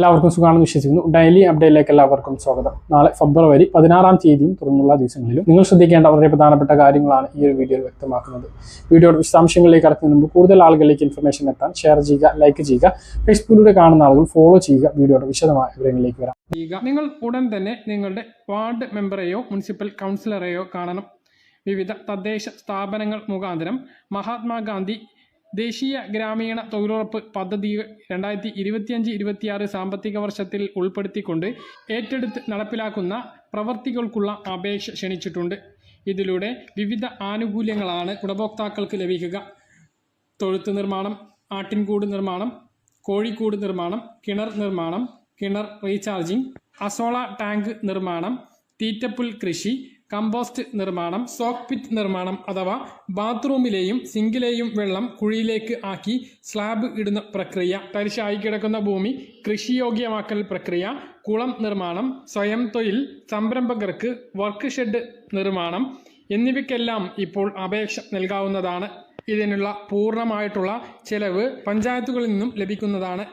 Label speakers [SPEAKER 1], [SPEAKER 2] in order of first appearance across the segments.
[SPEAKER 1] എല്ലാവർക്കും സുഖമാണെന്ന് വിശ്വസിക്കുന്നു. ഡെയിലി അപ്ഡേറ്റിലേക്ക് എല്ലാവർക്കും സ്വാഗതം. നാളെ ഫെബ്രുവരി പതിനാറാം തീയതിയും തുടർന്നുള്ള ദിവസങ്ങളിലും നിങ്ങൾ ശ്രദ്ധിക്കേണ്ട വളരെ പ്രധാനപ്പെട്ട കാര്യങ്ങളാണ് ഈ ഒരു വീഡിയോയിൽ വ്യക്തമാക്കുന്നത്. വീഡിയോയുടെ വിശദാംശങ്ങളിലേക്ക് കടക്കുന്നതിന് മുമ്പ് കൂടുതൽ ആളുകളിലേക്ക് ഇൻഫർമേഷൻ എത്താൻ ഷെയർ ചെയ്യുക ലൈക്ക് ചെയ്യുക ഫേസ്ബുക്കിലൂടെ കാണുന്ന ആളുകൾ ഫോളോ ചെയ്യുക വീഡിയോയുടെ വിശദമായ വിവരങ്ങളിലേക്ക് വരാം.
[SPEAKER 2] നിങ്ങൾ ഉടൻ തന്നെ നിങ്ങളുടെ വാർഡ് മെമ്പറെയോ മുനിസിപ്പൽ കൗൺസിലറെയോ കാണണം. വിവിധ തദ്ദേശ സ്ഥാപനങ്ങൾ മുഖാന്തരം മഹാത്മാഗാന്ധി ദേശീയ ഗ്രാമീണ തൊഴിലുറപ്പ് പദ്ധതി രണ്ടായിരത്തി ഇരുപത്തിയഞ്ച് ഇരുപത്തിയാറ് സാമ്പത്തിക വർഷത്തിൽ ഉൾപ്പെടുത്തിക്കൊണ്ട് ഏറ്റെടുത്ത് നടപ്പിലാക്കുന്ന പ്രവർത്തികൾക്കുള്ള അപേക്ഷ ക്ഷണിച്ചിട്ടുണ്ട്. ഇതിലൂടെ വിവിധ ആനുകൂല്യങ്ങളാണ് ഗുണഭോക്താക്കൾക്ക് ലഭിക്കുക. തൊഴുത്ത് നിർമ്മാണം ആട്ടിൻകൂട് നിർമ്മാണം കോഴിക്കൂട് നിർമ്മാണം കിണർ നിർമ്മാണം കിണർ റീചാർജിംഗ് അസോള ടാങ്ക് നിർമ്മാണം തീറ്റപ്പുൽ കൃഷി കമ്പോസ്റ്റ് നിർമ്മാണം സോക്ക് പിറ്റ് നിർമ്മാണം അഥവാ ബാത്റൂമിലെയും സിങ്കിലെയും വെള്ളം കുഴിയിലേക്ക് ആക്കി സ്ലാബ് ഇടുന്ന പ്രക്രിയ തരിശായി കിടക്കുന്ന ഭൂമി കൃഷിയോഗ്യമാക്കൽ പ്രക്രിയ കുളം നിർമ്മാണം സ്വയം തൊഴിൽ സംരംഭകർക്ക് വർക്ക് ഷെഡ് നിർമ്മാണം എന്നിവയ്ക്കെല്ലാം ഇപ്പോൾ അപേക്ഷ നൽകാവുന്നതാണ്. ഇതിനുള്ള പൂർണമായിട്ടുള്ള ചെലവ് പഞ്ചായത്തുകളിൽ നിന്നും ലഭിക്കുന്നതാണ്.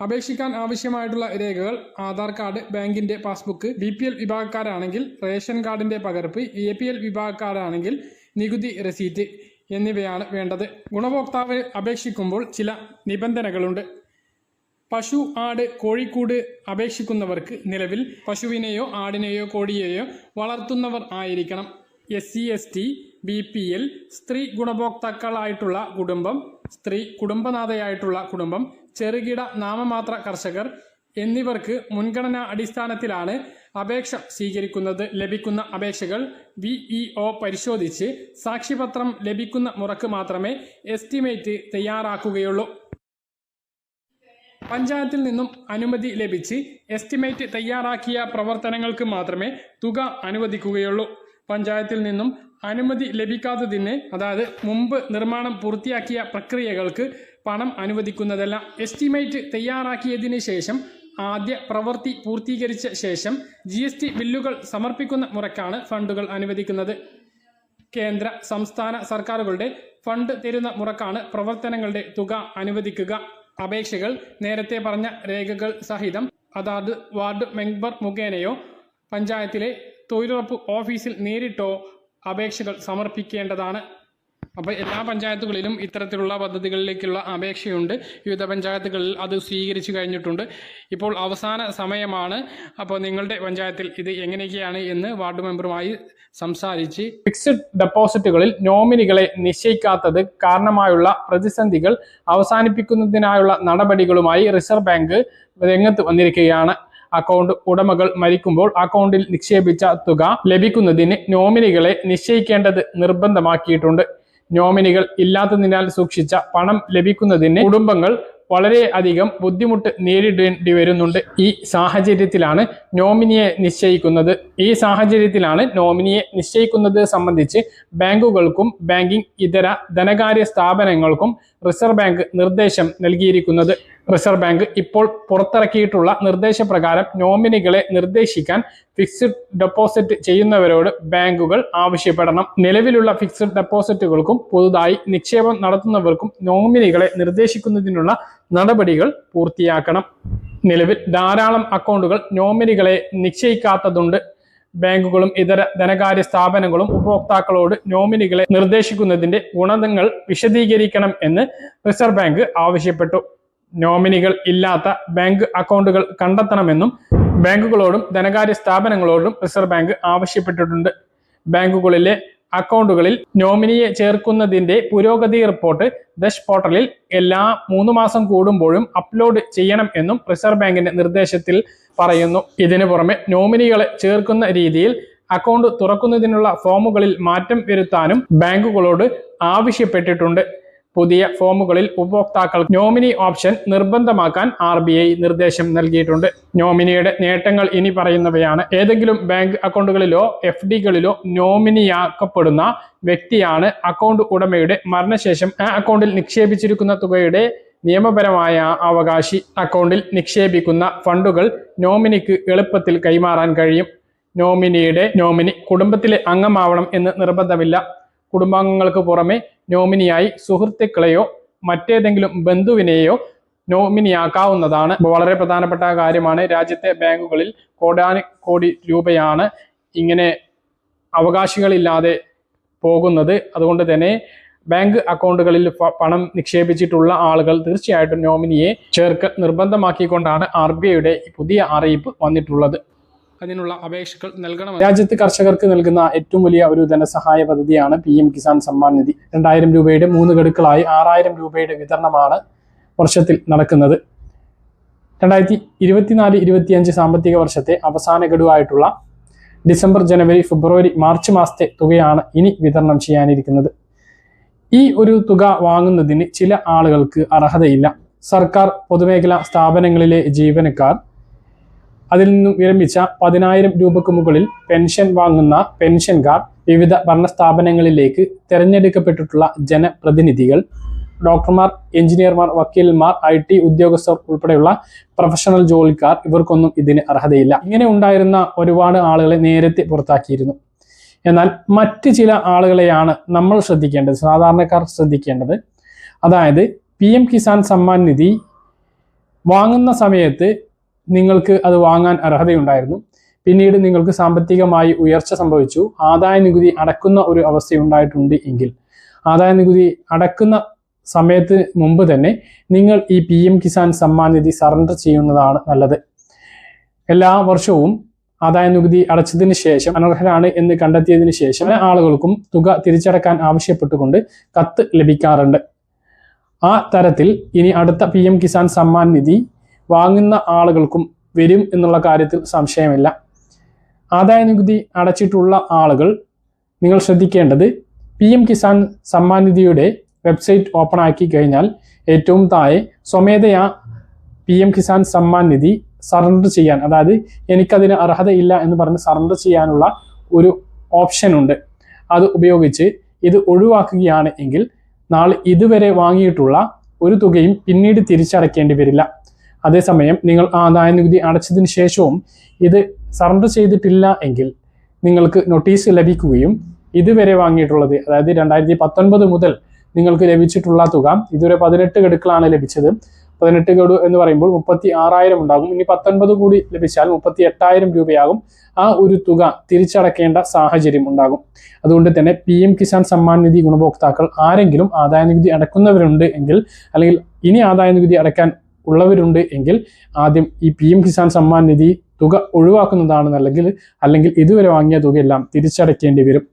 [SPEAKER 2] അപേക്ഷിക്കാൻ ആവശ്യമായിട്ടുള്ള രേഖകൾ ആധാർ കാർഡ് ബാങ്കിന്റെ പാസ്ബുക്ക് ബി പി എൽ വിഭാഗക്കാരാണെങ്കിൽ റേഷൻ കാർഡിന്റെ പകർപ്പ് എ പി എൽ വിഭാഗക്കാരാണെങ്കിൽ നികുതി റെസീറ്റ് എന്നിവയാണ് വേണ്ടത്. ഗുണഭോക്താവ് അപേക്ഷിക്കുമ്പോൾ ചില നിബന്ധനകളുണ്ട്. പശു ആട് കോഴിക്കൂട് അപേക്ഷിക്കുന്നവർക്ക് നിലവിൽ പശുവിനെയോ ആടിനെയോ കോഴിയെയോ വളർത്തുന്നവർ ആയിരിക്കണം. S C S T B P L സ്ത്രീ ഗുണഭോക്താക്കളായിട്ടുള്ള കുടുംബം സ്ത്രീ കുടുംബനാഥയായിട്ടുള്ള കുടുംബം ചെറുകിട നാമമാത്ര കർഷകർ എന്നിവർക്ക് മുൻഗണനാ അടിസ്ഥാനത്തിലാണ് അപേക്ഷ സ്വീകരിക്കുന്നത്. ലഭിക്കുന്ന അപേക്ഷകൾ വി ഇ ഒ പരിശോധിച്ച് സാക്ഷിപത്രം ലഭിക്കുന്ന മുറക്ക് മാത്രമേ എസ്റ്റിമേറ്റ് തയ്യാറാക്കുകയുള്ളൂ. പഞ്ചായത്തിൽ നിന്നും അനുമതി ലഭിച്ച് എസ്റ്റിമേറ്റ് തയ്യാറാക്കിയ പ്രവർത്തനങ്ങൾക്ക് മാത്രമേ തുക അനുവദിക്കുകയുള്ളൂ. പഞ്ചായത്തിൽ നിന്നും അനുമതി ലഭിക്കാത്തതിന് അതായത് മുമ്പ് നിർമ്മാണം പൂർത്തിയാക്കിയ പ്രക്രിയകൾക്ക് പണം അനുവദിക്കുന്നതല്ല. എസ്റ്റിമേറ്റ് തയ്യാറാക്കിയതിന് ശേഷം ആദ്യ പ്രവൃത്തി പൂർത്തീകരിച്ച ശേഷം ജി എസ് ടി ബില്ലുകൾ സമർപ്പിക്കുന്ന മുറയ്ക്കാണ് ഫണ്ടുകൾ അനുവദിക്കുന്നത്. കേന്ദ്ര സംസ്ഥാന സർക്കാരുകളുടെ ഫണ്ട് തരുന്ന മുറക്കാണ് പ്രവർത്തനങ്ങളുടെ തുക അനുവദിക്കുക. അപേക്ഷകൾ നേരത്തെ പറഞ്ഞ രേഖകൾ സഹിതം അതാത് വാർഡ് മെമ്പർ മുഖേനയോ പഞ്ചായത്തിലെ തൊഴിലുറപ്പ് ഓഫീസിൽ നേരിട്ടോ അപേക്ഷകൾ സമർപ്പിക്കേണ്ടതാണ്. അപ്പോൾ എല്ലാ പഞ്ചായത്തുകളിലും ഇത്തരത്തിലുള്ള പദ്ധതികളിലേക്കുള്ള അപേക്ഷയുണ്ട്. വിവിധ പഞ്ചായത്തുകളിൽ അത് സ്വീകരിച്ചു കഴിഞ്ഞിട്ടുണ്ട്. ഇപ്പോൾ അവസാന സമയമാണ്. അപ്പോൾ നിങ്ങളുടെ പഞ്ചായത്തിൽ ഇത് എങ്ങനെയൊക്കെയാണ് എന്ന് വാർഡ് മെമ്പറുമായി സംസാരിച്ച്
[SPEAKER 1] ഫിക്സഡ് ഡെപ്പോസിറ്റുകളിൽ നോമിനികളെ നിശ്ചയിക്കാത്തത് കാരണമായുള്ള പ്രതിസന്ധികൾ അവസാനിപ്പിക്കുന്നതിനായുള്ള നടപടികളുമായി റിസർവ് ബാങ്ക് രംഗത്ത് വന്നിരിക്കുകയാണ്. അക്കൗണ്ട് ഉടമകൾ മരിക്കുമ്പോൾ അക്കൗണ്ടിൽ നിക്ഷേപിച്ച തുക ലഭിക്കുന്നതിന് നോമിനികളെ നിശ്ചയിക്കേണ്ടത് നിർബന്ധമാക്കിയിട്ടുണ്ട്. നോമിനികൾ ഇല്ലാത്തതിനാൽ സൂക്ഷിച്ച പണം ലഭിക്കുന്നതിന് കുടുംബങ്ങൾ വളരെയധികം ബുദ്ധിമുട്ട് നേരിടേണ്ടി വരുന്നുണ്ട്. ഈ സാഹചര്യത്തിലാണ് നോമിനിയെ നിശ്ചയിക്കുന്നത്. ഈ സാഹചര്യത്തിലാണ് നോമിനിയെ നിശ്ചയിക്കുന്നത് സംബന്ധിച്ച് ബാങ്കുകൾക്കും ബാങ്കിംഗ് ഇതര ധനകാര്യ സ്ഥാപനങ്ങൾക്കും റിസർവ് ബാങ്ക് നിർദ്ദേശം നൽകിയിരിക്കുന്നത്. റിസർവ് ബാങ്ക് ഇപ്പോൾ പുറത്തിറക്കിയിട്ടുള്ള നിർദ്ദേശപ്രകാരം നോമിനികളെ നിർദ്ദേശിക്കാൻ ഫിക്സ്ഡ് ഡെപ്പോസിറ്റ് ചെയ്യുന്നവരോട് ബാങ്കുകൾ ആവശ്യപ്പെടണം. നിലവിലുള്ള ഫിക്സ്ഡ് ഡെപ്പോസിറ്റുകൾക്കും പുതുതായി നിക്ഷേപം നടത്തുന്നവർക്കും നോമിനികളെ നിർദ്ദേശിക്കുന്നതിനുള്ള നടപടികൾ പൂർത്തിയാക്കണം. നിലവിൽ ധാരാളം അക്കൗണ്ടുകൾ നോമിനികളെ നിശ്ചയിക്കാത്തതുണ്ട്. ബാങ്കുകളും ഇതര ധനകാര്യ സ്ഥാപനങ്ങളും ഉപഭോക്താക്കളോട് നോമിനികളെ നിർദ്ദേശിക്കുന്നതിന്റെ ഗുണങ്ങൾ വിശദീകരിക്കണം എന്ന് റിസർവ് ബാങ്ക് ആവശ്യപ്പെട്ടു. നോമിനികൾ ഇല്ലാത്ത ബാങ്ക് അക്കൗണ്ടുകൾ കണ്ടെത്തണമെന്നും ബാങ്കുകളോടും ധനകാര്യ സ്ഥാപനങ്ങളോടും റിസർവ് ബാങ്ക് ആവശ്യപ്പെട്ടിട്ടുണ്ട്. ബാങ്കുകളിലെ അക്കൗണ്ടുകളിൽ നോമിനിയെ ചേർക്കുന്നതിന്റെ പുരോഗതി റിപ്പോർട്ട് ദശ് പോർട്ടലിൽ എല്ലാ മൂന്ന് മാസം കൂടുമ്പോഴും അപ്ലോഡ് ചെയ്യണം എന്നും റിസർവ് ബാങ്കിന്റെ നിർദ്ദേശത്തിൽ പറയുന്നു. ഇതിനു പുറമെ നോമിനികളെ ചേർക്കുന്ന രീതിയിൽ അക്കൗണ്ട് തുറക്കുന്നതിനുള്ള ഫോമുകളിൽ മാറ്റം വരുത്താനും ബാങ്കുകളോട് ആവശ്യപ്പെട്ടിട്ടുണ്ട്. പുതിയ ഫോമുകളിൽ ഉപഭോക്താക്കൾ നോമിനി ഓപ്ഷൻ നിർബന്ധമാക്കാൻ ആർ ബി ഐ നിർദ്ദേശം നൽകിയിട്ടുണ്ട്. നോമിനിയുടെ നേട്ടങ്ങൾ ഇനി പറയുന്നവയാണ്. ഏതെങ്കിലും ബാങ്ക് അക്കൗണ്ടുകളിലോ എഫ് ഡികളിലോ നോമിനിയാക്കപ്പെടുന്ന വ്യക്തിയാണ് അക്കൗണ്ട് ഉടമയുടെ മരണശേഷം ആ അക്കൗണ്ടിൽ നിക്ഷേപിച്ചിരിക്കുന്ന തുകയുടെ നിയമപരമായ അവകാശി. അക്കൗണ്ടിൽ നിക്ഷേപിക്കുന്ന ഫണ്ടുകൾ നോമിനിക്ക് എളുപ്പത്തിൽ കൈമാറാൻ കഴിയും. നോമിനിയുടെ നോമിനി കുടുംബത്തിലെ അംഗമാവണം എന്ന് നിർബന്ധമില്ല. കുടുംബാംഗങ്ങൾക്ക് പുറമെ നോമിനിയായി സുഹൃത്തുക്കളെയോ മറ്റേതെങ്കിലും ബന്ധുവിനെയോ നോമിനിയാക്കാവുന്നതാണ്. വളരെ പ്രധാനപ്പെട്ട കാര്യമാണ് രാജ്യത്തെ ബാങ്കുകളിൽ കോടാനി കോടി രൂപയാണ് ഇങ്ങനെ അവകാശികളില്ലാതെ പോകുന്നത്. അതുകൊണ്ട് തന്നെ ബാങ്ക് അക്കൗണ്ടുകളിൽ പണം നിക്ഷേപിച്ചിട്ടുള്ള ആളുകൾ തീർച്ചയായിട്ടും നോമിനിയെ ചേർക്ക് നിർബന്ധമാക്കിക്കൊണ്ടാണ് ആർ ബി ഐയുടെ പുതിയ അറിയിപ്പ് വന്നിട്ടുള്ളത്.
[SPEAKER 2] അതിനുള്ള അപേക്ഷകൾ നൽകണം
[SPEAKER 1] രാജ്യത്ത് കർഷകർക്ക് നൽകുന്ന ഏറ്റവും വലിയ ഒരു ധനസഹായ പദ്ധതിയാണ് പി എം കിസാൻ സമ്മാൻ നിധി. രണ്ടായിരം രൂപയുടെ മൂന്ന് ഗഡുക്കളായി ആറായിരം രൂപയുടെ വിതരണമാണ് വർഷത്തിൽ നടക്കുന്നത്. രണ്ടായിരത്തി ഇരുപത്തിനാല് ഇരുപത്തിയഞ്ച് സാമ്പത്തിക വർഷത്തെ അവസാന ഗഡുവായിട്ടുള്ള ഡിസംബർ ജനുവരി ഫെബ്രുവരി മാർച്ച് മാസത്തെ തുകയാണ് ഇനി വിതരണം ചെയ്യാനിരിക്കുന്നത്. ഈ ഒരു തുക വാങ്ങുന്നതിന് ചില ആളുകൾക്ക് അർഹതയില്ല. സർക്കാർ പൊതുമേഖലാ സ്ഥാപനങ്ങളിലെ ജീവനക്കാർ അതിൽ നിന്നും വിരമിച്ച പതിനായിരം രൂപക്ക് മുകളിൽ പെൻഷൻ വാങ്ങുന്ന പെൻഷൻകാർ വിവിധ ഭരണസ്ഥാപനങ്ങളിലേക്ക് തിരഞ്ഞെടുക്കപ്പെട്ടിട്ടുള്ള ജനപ്രതിനിധികൾ ഡോക്ടർമാർ എഞ്ചിനീയർമാർ വക്കീൽമാർ ഐ ടി ഉദ്യോഗസ്ഥർ ഉൾപ്പെടെയുള്ള പ്രൊഫഷണൽ ജോലിക്കാർ ഇവർക്കൊന്നും ഇതിന് അർഹതയില്ല. ഇങ്ങനെ ഉണ്ടായിരുന്ന ഒരുപാട് ആളുകളെ നേരത്തെ പുറത്താക്കിയിരുന്നു. എന്നാൽ മറ്റ് ചില ആളുകളെയാണ് നമ്മൾ ശ്രദ്ധിക്കേണ്ടത് സാധാരണക്കാർ ശ്രദ്ധിക്കേണ്ടത്. അതായത് പി എം കിസാൻ സമ്മാൻ നിധി വാങ്ങുന്ന സമയത്ത് നിങ്ങൾക്ക് അത് വാങ്ങാൻ അർഹതയുണ്ടായിരുന്നു. പിന്നീട് നിങ്ങൾക്ക് സാമ്പത്തികമായി ഉയർച്ച സംഭവിച്ചു. ആദായ നികുതി അടക്കുന്ന ഒരു അവസ്ഥയുണ്ടായിട്ടുണ്ട് എങ്കിൽ. ആദായ നികുതി അടക്കുന്ന സമയത്ത് മുമ്പ് തന്നെ നിങ്ങൾ ഈ P M Kisan Samman Nidhi surrender ചെയ്യുന്നതാണ് നല്ലത്. എല്ലാ വർഷവും ആദായ നികുതി അടച്ചതിന് ശേഷം അനർഹരാണ് എന്ന് കണ്ടെത്തിയതിന് ശേഷം ആളുകൾക്കും തുക തിരിച്ചടക്കാൻ ആവശ്യപ്പെട്ടുകൊണ്ട് കത്ത് ലഭിക്കാറുണ്ട്. ആ തരത്തിൽ ഇനി അടുത്ത പി എം കിസാൻ സമ്മാൻ നിധി വാങ്ങുന്ന ആളുകൾക്കും വരും എന്നുള്ള കാര്യത്തിൽ സംശയമില്ല. ആദായ നികുതി അടച്ചിട്ടുള്ള ആളുകൾ നിങ്ങൾ ശ്രദ്ധിക്കേണ്ടത് പി എം കിസാൻ സമ്മാൻ നിധിയുടെ വെബ്സൈറ്റ് ഓപ്പൺ ആക്കി കഴിഞ്ഞാൽ ഏറ്റവും താഴെ സ്വമേധയാ P M Kisan Samman Nidhi surrender ചെയ്യാൻ അതായത് എനിക്കതിന് അർഹതയില്ല എന്ന് പറഞ്ഞ് സറണ്ടർ ചെയ്യാനുള്ള ഒരു ഓപ്ഷൻ ഉണ്ട്. അത് ഉപയോഗിച്ച് ഇത് ഒഴിവാക്കുകയാണ് എങ്കിൽ നാളെ ഇതുവരെ വാങ്ങിയിട്ടുള്ള ഒരു തുകയും പിന്നീട് തിരിച്ചടക്കേണ്ടി വരില്ല. അതേസമയം നിങ്ങൾ ആദായ നികുതി അടച്ചതിന് ശേഷവും ഇത് സറണ്ടർ ചെയ്തിട്ടില്ല എങ്കിൽ നിങ്ങൾക്ക് നോട്ടീസ് ലഭിക്കുകയും ഇതുവരെ വാങ്ങിയിട്ടുള്ളത് അതായത് രണ്ടായിരത്തി പത്തൊൻപത് മുതൽ നിങ്ങൾക്ക് ലഭിച്ചിട്ടുള്ള തുക ഇതുവരെ പതിനെട്ട് ഗഡുക്കളാണ് ലഭിച്ചത്. പതിനെട്ട് ഗഡു എന്ന് പറയുമ്പോൾ മുപ്പത്തി ആറായിരം ഉണ്ടാകും. ഇനി പത്തൊൻപത് കൂടി ലഭിച്ചാൽ മുപ്പത്തി എട്ടായിരം രൂപയാകും. ആ ഒരു തുക തിരിച്ചടക്കേണ്ട സാഹചര്യം ഉണ്ടാകും. അതുകൊണ്ട് തന്നെ പി എം കിസാൻ സമ്മാൻ നിധി ഗുണഭോക്താക്കൾ ആരെങ്കിലും ആദായ നികുതി അടക്കുന്നവരുണ്ട് എങ്കിൽ അല്ലെങ്കിൽ ഇനി ആദായ നികുതി അടയ്ക്കാൻ ഉള്ളവരുണ്ട് എങ്കിൽ ആദ്യം ഈ പി എം കിസാൻ സമ്മാൻ നിധി തുക ഒഴിവാക്കുന്നതാണ് അല്ലെങ്കിൽ അല്ലെങ്കിൽ ഇതുവരെ വാങ്ങിയ തുകയെല്ലാം തിരിച്ചടയ്ക്കേണ്ടി വരും.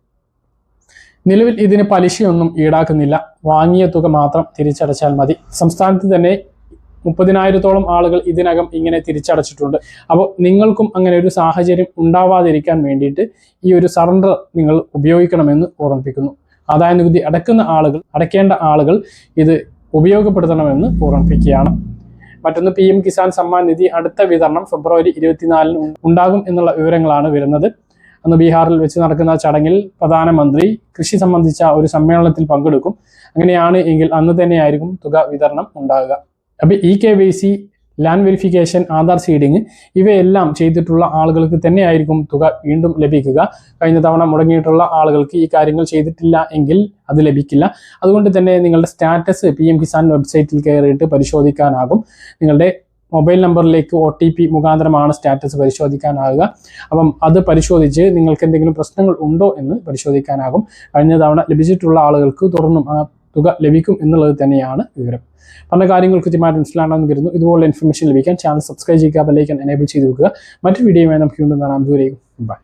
[SPEAKER 1] നിലവിൽ ഇതിന് പലിശയൊന്നും ഈടാക്കുന്നില്ല. വാങ്ങിയ തുക മാത്രം തിരിച്ചടച്ചാൽ മതി. സംസ്ഥാനത്ത് തന്നെ മുപ്പതിനായിരത്തോളം ആളുകൾ ഇതിനകം ഇങ്ങനെ തിരിച്ചടച്ചിട്ടുണ്ട്. അപ്പോൾ നിങ്ങൾക്കും അങ്ങനെ ഒരു സാഹചര്യം ഉണ്ടാവാതിരിക്കാൻ വേണ്ടിയിട്ട് ഈ ഒരു സറണ്ടർ നിങ്ങൾ ഉപയോഗിക്കണമെന്ന് ഓർമ്മിപ്പിക്കുന്നു. ആദായ നികുതി അടക്കുന്ന ആളുകൾ അടയ്ക്കേണ്ട ആളുകൾ ഇത് ഉപയോഗപ്പെടുത്തണമെന്ന് ഓർമ്മിപ്പിക്കുകയാണ്. മറ്റൊന്ന് പി കിസാൻ സമ്മാൻ നിധി അടുത്ത വിതരണം ഫെബ്രുവരി ഇരുപത്തിനാലിന് ഉണ്ടാകും എന്നുള്ള വിവരങ്ങളാണ് വരുന്നത്. അന്ന് ബീഹാറിൽ വെച്ച് നടക്കുന്ന ചടങ്ങിൽ പ്രധാനമന്ത്രി കൃഷി സംബന്ധിച്ച ഒരു സമ്മേളനത്തിൽ പങ്കെടുക്കും. അങ്ങനെയാണ് എങ്കിൽ അന്ന് തന്നെയായിരിക്കും തുക വിതരണം ഉണ്ടാകുക. അപ്പൊ e K Y C land verification Aadhaar seeding ഇവയെല്ലാം ചെയ്തിട്ടുള്ള ആളുകൾക്ക് തന്നെയായിരിക്കും തുക വീണ്ടും ലഭിക്കുക. കഴിഞ്ഞ തവണ മുടങ്ങിയിട്ടുള്ള ആളുകൾക്ക് ഈ കാര്യങ്ങൾ ചെയ്തിട്ടില്ല എങ്കിൽ അത് ലഭിക്കില്ല. അതുകൊണ്ട് തന്നെ നിങ്ങളുടെ സ്റ്റാറ്റസ് പി എം കിസാൻ വെബ്സൈറ്റിൽ കയറിയിട്ട് പരിശോധിക്കാനാകും. നിങ്ങളുടെ മൊബൈൽ നമ്പറിലേക്ക് ഒ ടി പി മുഖാന്തരമാണ് സ്റ്റാറ്റസ് പരിശോധിക്കാനാകുക. അപ്പം അത് പരിശോധിച്ച് നിങ്ങൾക്ക് എന്തെങ്കിലും പ്രശ്നങ്ങൾ ഉണ്ടോ എന്ന് പരിശോധിക്കാനാകും. കഴിഞ്ഞ തവണ ലഭിച്ചിട്ടുള്ള ആളുകൾക്ക് തുടർന്നും തുക ലഭിക്കും എന്നുള്ളത് തന്നെയാണ് വിവരം. പറഞ്ഞ കാര്യങ്ങൾ കൃത്യമായിട്ട് മനസ്സിലാണെന്ന് കരുതുന്നു. ഇതുപോലുള്ള ഇൻഫർമേഷൻ ലഭിക്കാൻ ചാനൽ സബ്സ്ക്രൈബ് ചെയ്യുക ബെല്ലൈക്കൻ എനേബിൾ ചെയ്ത് വെക്കുക. മറ്റു വീഡിയോയുമായി നമുക്ക് വീണ്ടും കാണാം. ദൂരെയും ബൈ